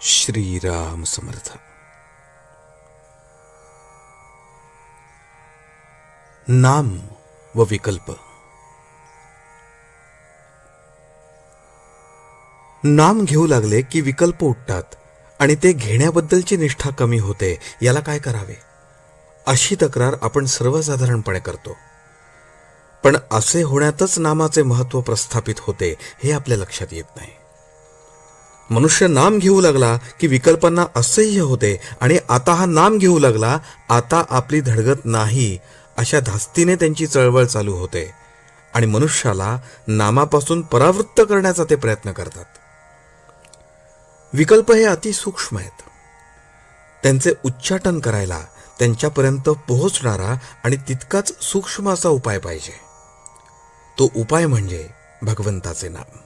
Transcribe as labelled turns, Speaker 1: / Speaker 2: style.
Speaker 1: श्रीराम समर्थ। नाम व विकल्प। नाम घेऊ लागले की विकल्प उठतात आणि ते घेण्याबद्दलची निष्ठा कमी होते याला काय करावे? अशी तक्रार आपण सर्वसाधारणपणे करतो. पण असे होण्यातच नामाचे महत्त्व प्रस्थापित होते हे आपल्या लक्षात येत नाही. मनुष्य नाम घेऊ लागला की विकल्पांना असह्य होते आणि आता हा नाम घेऊ लागला आता आपली धडगत नाही अशा धास्तीने त्यांची चळवळ चालू होते. आणि मनुष्याला नामापासून परावृत्त करण्याचा ते प्रयत्न करतात. विकल्प हे अतिसूक्ष्म आहेत. त्यांचे उच्चाटन करायला त्यांच्यापर्यंत पोहोचणारा आणि तितकाच सूक्ष्म असा उपाय पाहिजे. तो उपाय म्हणजे भगवंताचे नाम.